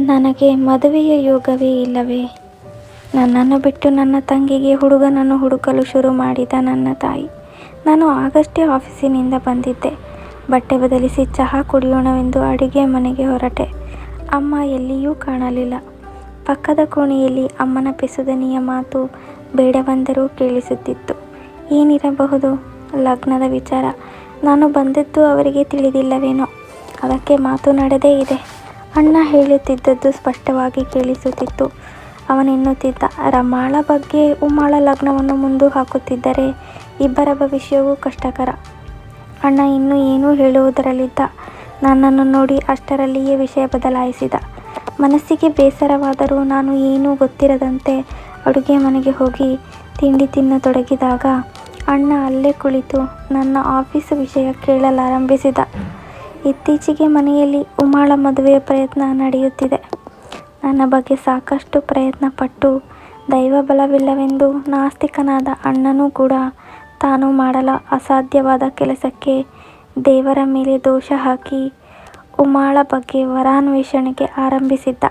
ನನಗೆ ಮದುವೆಯ ಯೋಗವೇ ಇಲ್ಲವೇ? ನನ್ನನ್ನು ಬಿಟ್ಟು ನನ್ನ ತಂಗಿಗೆ ಹುಡುಗನನ್ನು ಹುಡುಕಲು ಶುರು ಮಾಡಿದ ನನ್ನ ತಾಯಿ. ನಾನು ಆಗಷ್ಟೇ ಆಫೀಸಿನಿಂದ ಬಂದಿದ್ದೆ. ಬಟ್ಟೆ ಬದಲಿಸಿ ಚಹಾ ಕುಡಿಯೋಣವೆಂದು ಅಡುಗೆ ಮನೆಗೆ ಹೊರಟೆ. ಅಮ್ಮ ಎಲ್ಲಿಯೂ ಕಾಣಲಿಲ್ಲ. ಪಕ್ಕದ ಕೋಣೆಯಲ್ಲಿ ಅಮ್ಮನ ಪಿಸುದನಿಯ ಮಾತು ಬೇಡವೆಂದರೂ ಕೇಳಿಸುತ್ತಿತ್ತು. ಏನಿರಬಹುದು? ಲಗ್ನದ ವಿಚಾರ. ನಾನು ಬಂದದ್ದು ಅವರಿಗೆ ತಿಳಿದಿಲ್ಲವೇನೋ? ಅದಕ್ಕೆ ಮಾತು ನಡೆದೇ ಇದೆ. ಅಣ್ಣ ಹೇಳುತ್ತಿದ್ದದ್ದು ಸ್ಪಷ್ಟವಾಗಿ ಕೇಳಿಸುತ್ತಿತ್ತು. ಅವನೆನ್ನುತ್ತಿದ್ದ ರಮಾಳ ಬಗ್ಗೆ ಉಮ್ಮಾಳ ಲಗ್ನವನ್ನು ಮುಂದು ಹಾಕುತ್ತಿದ್ದರೆ ಇಬ್ಬರ ಭವಿಷ್ಯವೂ ಕಷ್ಟಕರ. ಅಣ್ಣ ಇನ್ನೂ ಏನೂ ಹೇಳುವುದರಲ್ಲಿದ್ದ ನನ್ನನ್ನು ನೋಡಿ ಅಷ್ಟರಲ್ಲಿಯೇ ವಿಷಯ ಬದಲಾಯಿಸಿದ. ಮನಸ್ಸಿಗೆ ಬೇಸರವಾದರೂ ನಾನು ಏನೂ ಗೊತ್ತಿರದಂತೆ ಅಡುಗೆ ಮನೆಗೆ ಹೋಗಿ ತಿಂಡಿ ತಿನ್ನತೊಡಗಿದಾಗ ಅಣ್ಣ ಅಲ್ಲೇ ಕುಳಿತು ನನ್ನ ಆಫೀಸ್ ವಿಷಯ ಕೇಳಲಾರಂಭಿಸಿದ. ಇತ್ತೀಚೆಗೆ ಮನೆಯಲ್ಲಿ ಉಮಾಳ ಮದುವೆಯ ಪ್ರಯತ್ನ ನಡೆಯುತ್ತಿದೆ. ನನ್ನ ಬಗ್ಗೆ ಸಾಕಷ್ಟು ಪ್ರಯತ್ನ ಪಟ್ಟು ದೈವ ಬಲವಿಲ್ಲವೆಂದು ನಾಸ್ತಿಕನಾದ ಅಣ್ಣನೂ ಕೂಡ ತಾನು ಮಾಡಲು ಅಸಾಧ್ಯವಾದ ಕೆಲಸಕ್ಕೆ ದೇವರ ಮೇಲೆ ದೋಷ ಹಾಕಿ ಉಮಾಳ ಬಗ್ಗೆ ವರಾನ್ವೇಷಣೆಗೆ ಆರಂಭಿಸಿದ್ದ.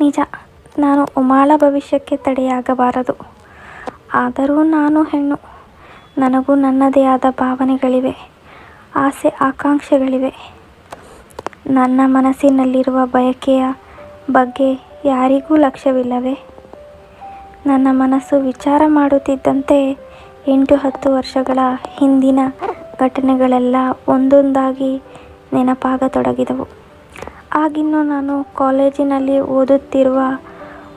ನಿಜ, ನಾನು ಉಮಾಳ ಭವಿಷ್ಯಕ್ಕೆ ತಡೆಯಾಗಬಾರದು. ಆದರೂ ನಾನು ಹೆಣ್ಣು. ನನಗೂ ನನ್ನದೇ ಆದ ಭಾವನೆಗಳಿವೆ. ಆಸೆ ಆಕಾಂಕ್ಷೆಗಳಿವೆ. ನನ್ನ ಮನಸ್ಸಿನಲ್ಲಿರುವ ಬಯಕೆಯ ಬಗ್ಗೆ ಯಾರಿಗೂ ಲಕ್ಷ್ಯವಿಲ್ಲವೇ? ನನ್ನ ಮನಸ್ಸು ವಿಚಾರ ಮಾಡುತ್ತಿದ್ದಂತೆ ಎಂಟು ಹತ್ತು ವರ್ಷಗಳ ಹಿಂದಿನ ಘಟನೆಗಳೆಲ್ಲ ಒಂದೊಂದಾಗಿ ನೆನಪಾಗತೊಡಗಿದವು. ಆಗಿನ್ನೂ ನಾನು ಕಾಲೇಜಿನಲ್ಲಿ ಓದುತ್ತಿರುವ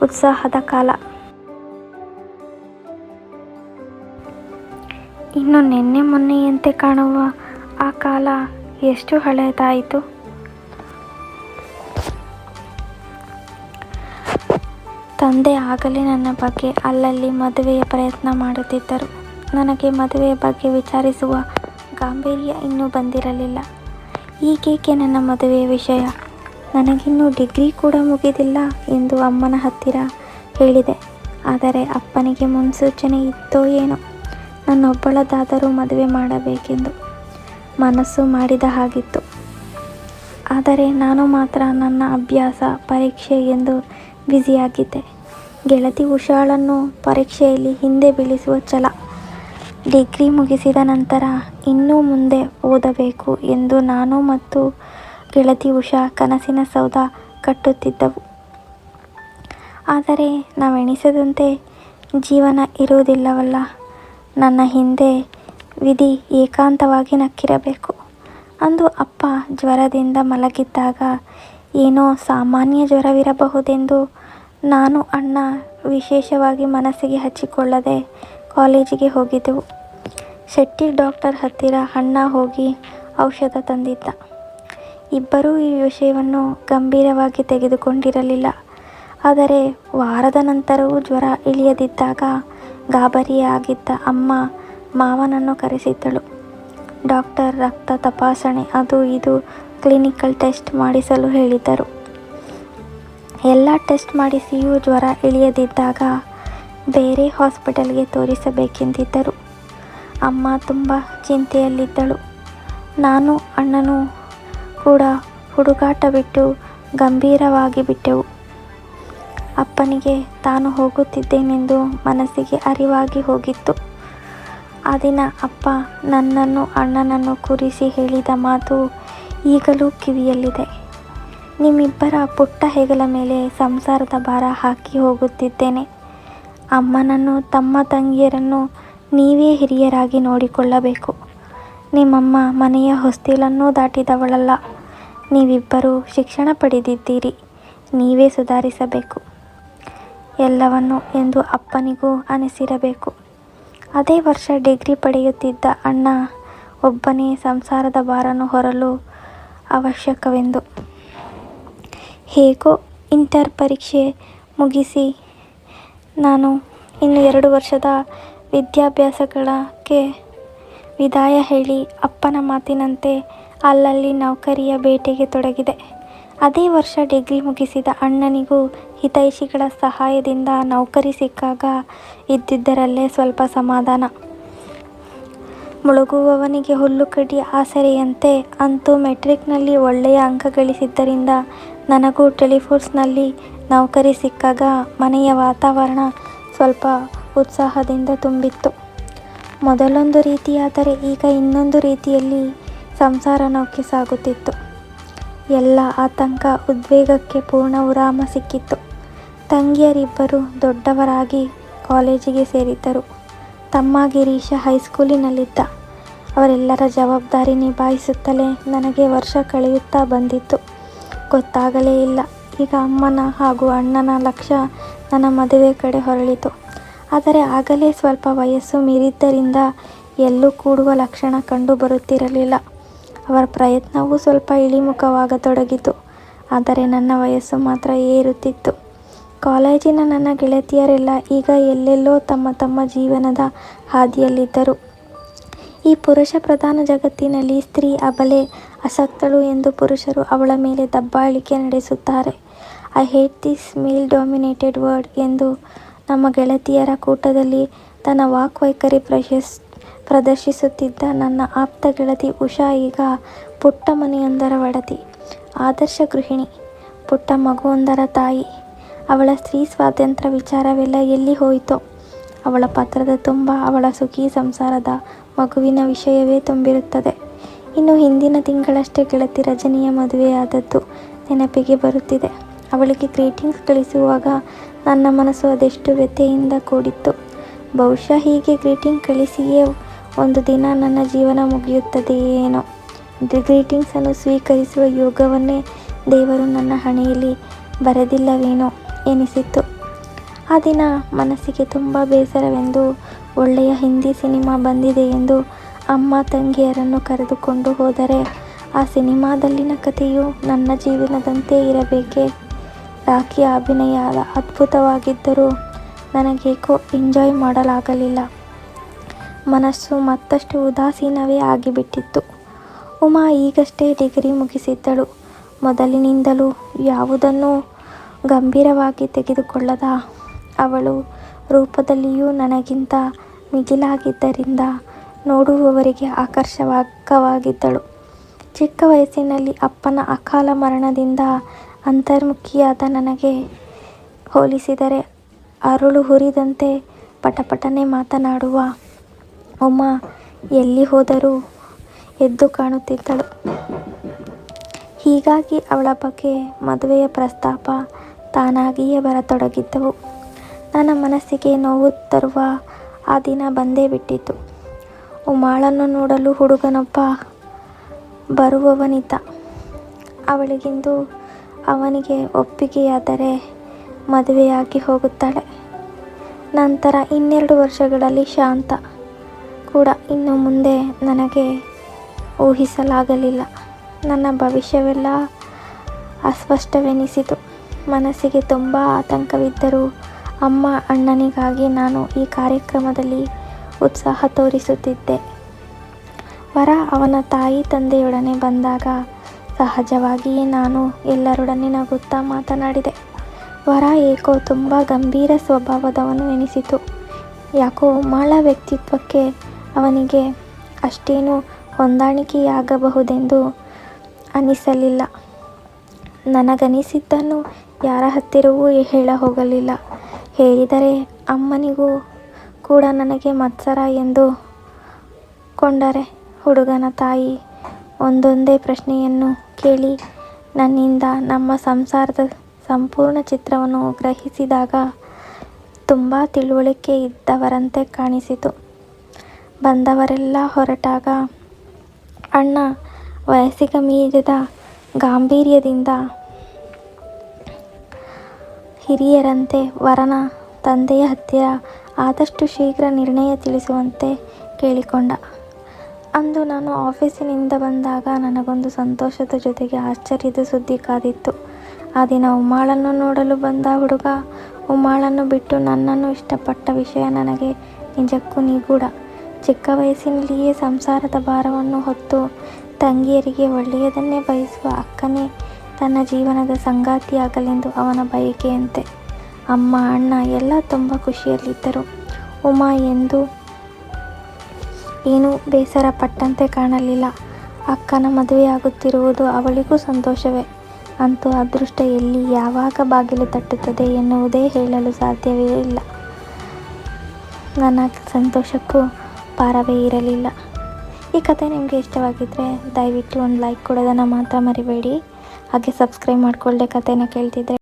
ಉತ್ಸಾಹದ ಕಾಲ. ಇನ್ನು ನಿನ್ನೆ ಮೊನ್ನೆಯಂತೆ ಕಾಣುವ ಆ ಕಾಲ ಎಷ್ಟು ಹಳೆಯದಾಯಿತು? ತಂದೆ ಆಗಲೇ ನನ್ನ ಬಗ್ಗೆ ಅಲ್ಲಲ್ಲಿ ಮದುವೆಯ ಪ್ರಯತ್ನ ಮಾಡುತ್ತಿದ್ದರು. ನನಗೆ ಮದುವೆಯ ಬಗ್ಗೆ ವಿಚಾರಿಸುವ ಗಾಂಭೀರ್ಯ ಇನ್ನೂ ಬಂದಿರಲಿಲ್ಲ. ಈಗೇಕೆ ನನ್ನ ಮದುವೆಯ ವಿಷಯ? ನನಗಿನ್ನೂ ಡಿಗ್ರಿ ಕೂಡ ಮುಗಿದಿಲ್ಲ ಎಂದು ಅಮ್ಮನ ಹತ್ತಿರ ಹೇಳಿದೆ. ಆದರೆ ಅಪ್ಪನಿಗೆ ಮುನ್ಸೂಚನೆ ಇತ್ತೋ ಏನೋ. ನನ್ನೊಬ್ಬಳದಾದರೂ ಮದುವೆ ಮಾಡಬೇಕೆಂದು. ಮನಸ್ಸು ಮಾಡಿದ ಹಾಗಿತ್ತು. ಆದರೆ ನಾನು ಮಾತ್ರ ನನ್ನ ಅಭ್ಯಾಸ, ಪರೀಕ್ಷೆ ಎಂದು ಬ್ಯುಸಿಯಾಗಿದ್ದೆ. ಗೆಳತಿ ಉಷಾಳನ್ನು ಪರೀಕ್ಷೆಯಲ್ಲಿ ಹಿಂದೆ ಬೀಳಿಸುವ ಛಲ. ಡಿಗ್ರಿ ಮುಗಿಸಿದ ನಂತರ ಇನ್ನೂ ಮುಂದೆ ಓದಬೇಕು ಎಂದು ನಾನು ಮತ್ತು ಗೆಳತಿ ಉಷಾ ಕನಸಿನ ಸೌಧ ಕಟ್ಟುತ್ತಿದ್ದವು. ಆದರೆ ನಾವೆಣಿಸದಂತೆ ಜೀವನ ಇರುವುದಿಲ್ಲವಲ್ಲ. ನನ್ನ ಹಿಂದೆ ವಿಧಿ ಏಕಾಂತವಾಗಿ ನಕ್ಕಿರಬೇಕು. ಅಂದು ಅಪ್ಪ ಜ್ವರದಿಂದ ಮಲಗಿದ್ದಾಗ ಏನೋ ಸಾಮಾನ್ಯ ಜ್ವರವಿರಬಹುದೆಂದು ನಾನು ಅಣ್ಣ ವಿಶೇಷವಾಗಿ ಮನಸ್ಸಿಗೆ ಹಚ್ಚಿಕೊಳ್ಳದೆ ಕಾಲೇಜಿಗೆ ಹೋಗಿದ್ದೆವು. ಶೆಟ್ಟಿ ಡಾಕ್ಟರ್ ಹತ್ತಿರ ಅಣ್ಣ ಹೋಗಿ ಔಷಧ ತಂದಿದ್ದ. ಇಬ್ಬರೂ ಈ ವಿಷಯವನ್ನು ಗಂಭೀರವಾಗಿ ತೆಗೆದುಕೊಂಡಿರಲಿಲ್ಲ. ಆದರೆ ವಾರದ ನಂತರವೂ ಜ್ವರ ಇಳಿಯದಿದ್ದಾಗ ಗಾಬರಿಯಾಗಿದ್ದ ಅಮ್ಮ ಮಾವನನ್ನು ಕರೆಸಿದ್ದಳು. ಡಾಕ್ಟರ್ ರಕ್ತ ತಪಾಸಣೆ, ಅದು ಇದು ಕ್ಲಿನಿಕಲ್ ಟೆಸ್ಟ್ ಮಾಡಿಸಲು ಹೇಳಿದ್ದರು. ಎಲ್ಲ ಟೆಸ್ಟ್ ಮಾಡಿಸಿಯೂ ಜ್ವರ ಇಳಿಯದಿದ್ದಾಗ ಬೇರೆ ಹಾಸ್ಪಿಟಲ್ಗೆ ತೋರಿಸಬೇಕೆಂದಿದ್ದರು. ಅಮ್ಮ ತುಂಬ ಚಿಂತೆಯಲ್ಲಿದ್ದಳು. ನಾನು ಅಣ್ಣನು ಕೂಡ ಹುಡುಗಾಟ ಬಿಟ್ಟು ಗಂಭೀರವಾಗಿ ಬಿಟ್ಟೆವು. ಅಪ್ಪನಿಗೆ ತಾನು ಹೋಗುತ್ತಿದ್ದೇನೆಂದು ಮನಸ್ಸಿಗೆ ಅರಿವಾಗಿ ಹೋಗಿತ್ತು. ಆ ದಿನ ಅಪ್ಪ ನನ್ನನ್ನು, ಅಣ್ಣನನ್ನು ಕೂರಿಸಿ ಹೇಳಿದ ಮಾತು ಈಗಲೂ ಕಿವಿಯಲ್ಲಿದೆ. ನಿಮ್ಮಿಬ್ಬರ ಪುಟ್ಟ ಹೆಗಲ ಮೇಲೆ ಸಂಸಾರದ ಭಾರ ಹಾಕಿ ಹೋಗುತ್ತಿದ್ದೇನೆ. ಅಮ್ಮನನ್ನು, ತಮ್ಮ ತಂಗಿಯರನ್ನು ನೀವೇ ಹಿರಿಯರಾಗಿ ನೋಡಿಕೊಳ್ಳಬೇಕು. ನಿಮ್ಮಮ್ಮ ಮನೆಯ ಹೊಸ್ತಿಲನ್ನೂ ದಾಟಿದವಳಲ್ಲ. ನೀವಿಬ್ಬರೂ ಶಿಕ್ಷಣ ಪಡೆದಿದ್ದೀರಿ. ನೀವೇ ಸುಧಾರಿಸಬೇಕು. ಎಲ್ಲವನ್ನು ಎಂದು ಅಪ್ಪನಿಗೂ ಅನಿಸಿರಬೇಕು. ಅದೇ ವರ್ಷ ಡಿಗ್ರಿ ಪಡೆಯುತ್ತಿದ್ದ ಅಣ್ಣ ಒಬ್ಬನೇ ಸಂಸಾರದ ಬಾರನ್ನು ಹೊರಲು ಅವಶ್ಯಕವೆಂದು. ಹೇಗೋ ಇಂಟರ್ ಪರೀಕ್ಷೆ ಮುಗಿಸಿ ನಾನು ಇನ್ನು ಎರಡು ವರ್ಷದ ವಿದ್ಯಾಭ್ಯಾಸಗಳಕ್ಕೆ ವಿದಾಯ ಹೇಳಿ ಅಪ್ಪನ ಮಾತಿನಂತೆ ಅಲ್ಲಲ್ಲಿ ನೌಕರಿಯ ಬೇಟೆಗೆ ತೊಡಗಿದೆ. ಅದೇ ವರ್ಷ ಡಿಗ್ರಿ ಮುಗಿಸಿದ ಅಣ್ಣನಿಗೂ ಹಿತೈಷಿಗಳ ಸಹಾಯದಿಂದ ನೌಕರಿ ಸಿಕ್ಕಾಗ ಇದ್ದಿದ್ದರಲ್ಲೇ ಸ್ವಲ್ಪ ಸಮಾಧಾನ ಮುಳುಗುವವನಿಗೆ ಹುಲ್ಲು ಕಡಿ ಆಸರೆಯಂತೆ ಅಂತೂ ಮೆಟ್ರಿಕ್ನಲ್ಲಿ ಒಳ್ಳೆಯ ಅಂಕ ಗಳಿಸಿದ್ದರಿಂದ ನನಗೂ ಟೆಲಿಫೋರ್ಸ್ನಲ್ಲಿ ನೌಕರಿ ಸಿಕ್ಕಾಗ ಮನೆಯ ವಾತಾವರಣ ಸ್ವಲ್ಪ ಉತ್ಸಾಹದಿಂದ ತುಂಬಿತ್ತು. ಮೊದಲೊಂದು ರೀತಿಯಾದರೆ ಈಗ ಇನ್ನೊಂದು ರೀತಿಯಲ್ಲಿ ಸಂಸಾರ ನೌಕೆ ಸಾಗುತ್ತಿತ್ತು. ಎಲ್ಲ ಆತಂಕ ಉದ್ವೇಗಕ್ಕೆ ಪೂರ್ಣ ವಿರಾಮ ಸಿಕ್ಕಿತ್ತು. ತಂಗಿಯರಿಬ್ಬರೂ ದೊಡ್ಡವರಾಗಿ ಕಾಲೇಜಿಗೆ ಸೇರಿದ್ದರು. ತಮ್ಮ ಗಿರೀಶ ಹೈಸ್ಕೂಲಿನಲ್ಲಿದ್ದ. ಅವರೆಲ್ಲರ ಜವಾಬ್ದಾರಿ ನಿಭಾಯಿಸುತ್ತಲೇ ನನಗೆ ವರ್ಷ ಕಳೆಯುತ್ತಾ ಬಂದಿತ್ತು. ಗೊತ್ತಾಗಲೇ ಇಲ್ಲ. ಈಗ ಅಮ್ಮನ ಹಾಗೂ ಅಣ್ಣನ ಲಕ್ಷ ನನ್ನ ಮದುವೆ ಕಡೆ ಹೊರಳಿತು. ಆದರೆ ಆಗಲೇ ಸ್ವಲ್ಪ ವಯಸ್ಸು ಮೀರಿದ್ದರಿಂದ ಎಲ್ಲೂ ಕೂಡುವ ಲಕ್ಷಣ ಕಂಡು ಬರುತ್ತಿರಲಿಲ್ಲ. ಅವರ ಪ್ರಯತ್ನವೂ ಸ್ವಲ್ಪ ಇಳಿಮುಖವಾಗತೊಡಗಿತು. ಆದರೆ ನನ್ನ ವಯಸ್ಸು ಮಾತ್ರ ಏರುತ್ತಿತ್ತು. ಕಾಲೇಜಿನ ನನ್ನ ಗೆಳತಿಯರೆಲ್ಲ ಈಗ ಎಲ್ಲೆಲ್ಲೋ ತಮ್ಮ ತಮ್ಮ ಜೀವನದ ಹಾದಿಯಲ್ಲಿದ್ದರು. ಈ ಪುರುಷ ಪ್ರಧಾನ ಜಗತ್ತಿನಲ್ಲಿ ಸ್ತ್ರೀ ಅಬಲೆ, ಅಸಕ್ತಳು ಎಂದು ಪುರುಷರು ಅವಳ ಮೇಲೆ ದಬ್ಬಾಳಿಕೆ ನಡೆಸುತ್ತಾರೆ. I hate this male dominated world ಎಂದು ನಮ್ಮ ಗೆಳತಿಯರ ಕೂಟದಲ್ಲಿ ತನ್ನ ವಾಕ್ವೈಖರಿ ಪ್ರದರ್ಶಿಸುತ್ತಿದ್ದ ನನ್ನ ಆಪ್ತ ಗೆಳತಿ ಉಷಾ ಈಗ ಪುಟ್ಟ ಮನೆಯೊಂದರ ಒಡತಿ, ಆದರ್ಶ ಗೃಹಿಣಿ, ಪುಟ್ಟ ಮಗುವೊಂದರ ತಾಯಿ. ಅವಳ ಸ್ತ್ರೀ ಸ್ವಾತಂತ್ರ್ಯ ವಿಚಾರವೆಲ್ಲ ಎಲ್ಲಿ ಹೋಯಿತೋ? ಅವಳ ಪತ್ರದ ತುಂಬ, ಅವಳ ಸುಖೀ ಸಂಸಾರದ ಮಗುವಿನ ವಿಷಯವೇ ತುಂಬಿರುತ್ತದೆ. ಇನ್ನು ಹಿಂದಿನ ತಿಂಗಳಷ್ಟೇ ಗೆಳತಿ ರಜನಿಯ ಮದುವೆಯಾದದ್ದು ನೆನಪಿಗೆ ಬರುತ್ತಿದೆ. ಅವಳಿಗೆ ಗ್ರೀಟಿಂಗ್ಸ್ ಕಳಿಸುವಾಗ ನನ್ನ ಮನಸ್ಸು ಅದೆಷ್ಟು ವ್ಯಥೆಯಿಂದ ಕೂಡಿತ್ತು. ಬಹುಶಃ ಹೀಗೆ ಗ್ರೀಟಿಂಗ್ ಕಳಿಸಿಯೇ ಒಂದು ದಿನ ನನ್ನ ಜೀವನ ಮುಗಿಯುತ್ತದೆಯೇನೋ. ಗ್ರೀಟಿಂಗ್ಸನ್ನು ಸ್ವೀಕರಿಸುವ ಯೋಗವನ್ನೇ ದೇವರು ನನ್ನ ಹಣೆಯಲ್ಲಿ ಬರೆದಿಲ್ಲವೇನೋ ಎನಿಸಿತ್ತು. ಆ ದಿನ ಮನಸ್ಸಿಗೆ ತುಂಬ ಬೇಸರವೆಂದು ಒಳ್ಳೆಯ ಹಿಂದಿ ಸಿನಿಮಾ ಬಂದಿದೆ ಎಂದು ಅಮ್ಮ ತಂಗಿಯರನ್ನು ಕರೆದುಕೊಂಡು ಹೋದರೆ, ಆ ಸಿನಿಮಾದಲ್ಲಿನ ಕಥೆಯು ನನ್ನ ಜೀವನದಂತೆ ಇರಬೇಕೇ? ರಾಖಿ ಅಭಿನಯ ಅದ್ಭುತವಾಗಿದ್ದರೂ ನನಗೇಕೋ ಎಂಜಾಯ್ ಮಾಡಲಾಗಲಿಲ್ಲ. ಮನಸ್ಸು ಮತ್ತಷ್ಟು ಉದಾಸೀನವೇ ಆಗಿಬಿಟ್ಟಿತ್ತು. ಉಮಾ ಈಗಷ್ಟೇ ಡಿಗ್ರಿ ಮುಗಿಸಿದ್ದಳು. ಮೊದಲಿನಿಂದಲೂ ಯಾವುದನ್ನೂ ಗಂಭೀರವಾಗಿ ತೆಗೆದುಕೊಳ್ಳದ ಅವಳು ರೂಪದಲ್ಲಿಯೂ ನನಗಿಂತ ಮಿಗಿಲಾಗಿದ್ದರಿಂದ ನೋಡುವವರಿಗೆ ಆಕರ್ಷಕವಾಗಿದ್ದಳು. ಚಿಕ್ಕ ವಯಸ್ಸಿನಲ್ಲಿ ಅಪ್ಪನ ಅಕಾಲ ಮರಣದಿಂದ ಅಂತರ್ಮುಖಿಯಾದ ನನಗೆ ಹೋಲಿಸಿದರೆ ಅರಳು ಹುರಿದಂತೆ ಪಟಪಟನೆ ಮಾತನಾಡುವ ಉಮಾ ಎಲ್ಲಿ ಹೋದರೂ ಎದ್ದು ಕಾಣುತ್ತಿದ್ದಳು. ಹೀಗಾಗಿ ಅವಳ ಬಗ್ಗೆ ಮದುವೆಯ ಪ್ರಸ್ತಾಪ ತಾನಾಗಿಯೇ ಬರತೊಡಗಿದ್ದವು. ನನ್ನ ಮನಸ್ಸಿಗೆ ನೋವು ತರುವ ಆ ದಿನ ಬಂದೇ ಬಿಟ್ಟಿತು. ಉಮಾಳನ್ನು ನೋಡಲು ಹುಡುಗನೊಬ್ಬ ಬರುವವನಿದ್ದ. ಅವಳಿಗಿಂದು ಅವನಿಗೆ ಒಪ್ಪಿಗೆಯಾದರೆ ಮದುವೆಯಾಗಿ ಹೋಗುತ್ತಾಳೆ. ನಂತರ ಇನ್ನೆರಡು ವರ್ಷಗಳಲ್ಲಿ ಶಾಂತ ಕೂಡ ಇನ್ನು ಮುಂದೆ ನನಗೆ ಊಹಿಸಲಾಗಲಿಲ್ಲ. ನನ್ನ ಭವಿಷ್ಯವೆಲ್ಲ ಅಸ್ಪಷ್ಟವೆನಿಸಿತು. ಮನಸ್ಸಿಗೆ ತುಂಬ ಆತಂಕವಿದ್ದರೂ ಅಮ್ಮ ಅಣ್ಣನಿಗಾಗಿ ನಾನು ಈ ಕಾರ್ಯಕ್ರಮದಲ್ಲಿ ಉತ್ಸಾಹ ತೋರಿಸುತ್ತಿದ್ದೆ. ವರ ಅವನ ತಾಯಿ ತಂದೆಯೊಡನೆ ಬಂದಾಗ ಸಹಜವಾಗಿಯೇ ನಾನು ಎಲ್ಲರೊಡನೆ ನಗುತ್ತಾ ಮಾತನಾಡಿದೆ. ವರ ಏಕೋ ತುಂಬ ಗಂಭೀರ ಸ್ವಭಾವದವನು ಎನಿಸಿತು. ಯಾಕೋ ಮಾಳ ವ್ಯಕ್ತಿತ್ವಕ್ಕೆ ಅವನಿಗೆ ಅಷ್ಟೇನೂ ಹೊಂದಾಣಿಕೆಯಾಗಬಹುದೆಂದು ಅನಿಸಲಿಲ್ಲ. ನನಗನಿಸಿದ್ದನ್ನು ಯಾರ ಹತ್ತಿರವೂ ಹೇಳ ಹೋಗಲಿಲ್ಲ. ಹೇಳಿದರೆ, ಅಮ್ಮನಿಗೂ ಕೂಡ ನನಗೆ ಮತ್ಸರ ಎಂದು ಕೊಂಡರೆ, ಹುಡುಗನ ತಾಯಿ ಒಂದೊಂದೇ ಪ್ರಶ್ನೆಯನ್ನು ಕೇಳಿ ನನ್ನಿಂದ ನಮ್ಮ ಸಂಸಾರದ ಸಂಪೂರ್ಣ ಚಿತ್ರವನ್ನು ಗ್ರಹಿಸಿದಾಗ ತುಂಬ ತಿಳುವಳಿಕೆ ಇದ್ದವರಂತೆ ಕಾಣಿಸಿತು. ಬಂದವರೆಲ್ಲ ಹೊರಟಾಗ ಅಣ್ಣ ವಯಸ್ಸಿಗೆ ಮೀರಿದ ಗಾಂಭೀರ್ಯದಿಂದ ಹಿರಿಯರಂತೆ ವರನ ತಂದೆಯ ಹತ್ತಿರ ಆದಷ್ಟು ಶೀಘ್ರ ನಿರ್ಣಯ ತಿಳಿಸುವಂತೆ ಕೇಳಿಕೊಂಡ. ಅಂದು ನಾನು ಆಫೀಸಿನಿಂದ ಬಂದಾಗ ನನಗೊಂದು ಸಂತೋಷದ ಜೊತೆಗೆ ಆಶ್ಚರ್ಯದ ಸುದ್ದಿ ಕಾದಿತ್ತು. ಆ ದಿನ ಉಮ್ಮಾಳನ್ನು ನೋಡಲು ಬಂದ ಹುಡುಗ, ಉಮ್ಮಾಳನ್ನು ಬಿಟ್ಟು ನನ್ನನ್ನು ಇಷ್ಟಪಟ್ಟ ವಿಷಯ ನನಗೆ ನಿಜಕ್ಕೂ ನಿಗೂಢ. ಚಿಕ್ಕ ವಯಸ್ಸಿನಲ್ಲಿಯೇ ಸಂಸಾರದ ಭಾರವನ್ನು ಹೊತ್ತು ತಂಗಿಯರಿಗೆ ಒಳ್ಳೆಯದನ್ನೇ ಬಯಸುವ ಅಕ್ಕನೇ ತನ್ನ ಜೀವನದ ಸಂಗಾತಿಯಾಗಲೆಂದು ಅವನ ಬಯಕೆಯಂತೆ. ಅಮ್ಮ ಅಣ್ಣ ಎಲ್ಲ ತುಂಬ ಖುಷಿಯಲ್ಲಿದ್ದರು. ಉಮಾ ಎಂದು ಏನೂ ಬೇಸರ ಪಟ್ಟಂತೆ ಕಾಣಲಿಲ್ಲ. ಅಕ್ಕನ ಮದುವೆಯಾಗುತ್ತಿರುವುದು ಅವಳಿಗೂ ಸಂತೋಷವೇ. ಅಂತೂ ಅದೃಷ್ಟ ಎಲ್ಲಿ, ಯಾವಾಗ ಬಾಗಿಲು ತಟ್ಟುತ್ತದೆ ಎನ್ನುವುದೇ ಹೇಳಲು ಸಾಧ್ಯವೇ ಇಲ್ಲ. ನನ್ನ ಸಂತೋಷಕ್ಕೂ ಪಾರವೇ ಇರಲಿಲ್ಲ. ಈ ಕಥೆ ನಿಮಗೆ ಇಷ್ಟವಾಗಿದ್ದರೆ ದಯವಿಟ್ಟು ಒಂದು ಲೈಕ್ ಕೊಡೋದನ್ನು ಮಾತ್ರ ಮರಿಬೇಡಿ. ಹಾಗೆ ಸಬ್ಸ್ಕ್ರೈಬ್ ಮಾಡ್ಕೊಳ್ದೆ ಕಥೆನ ಕೇಳ್ತಿದ್ರೆ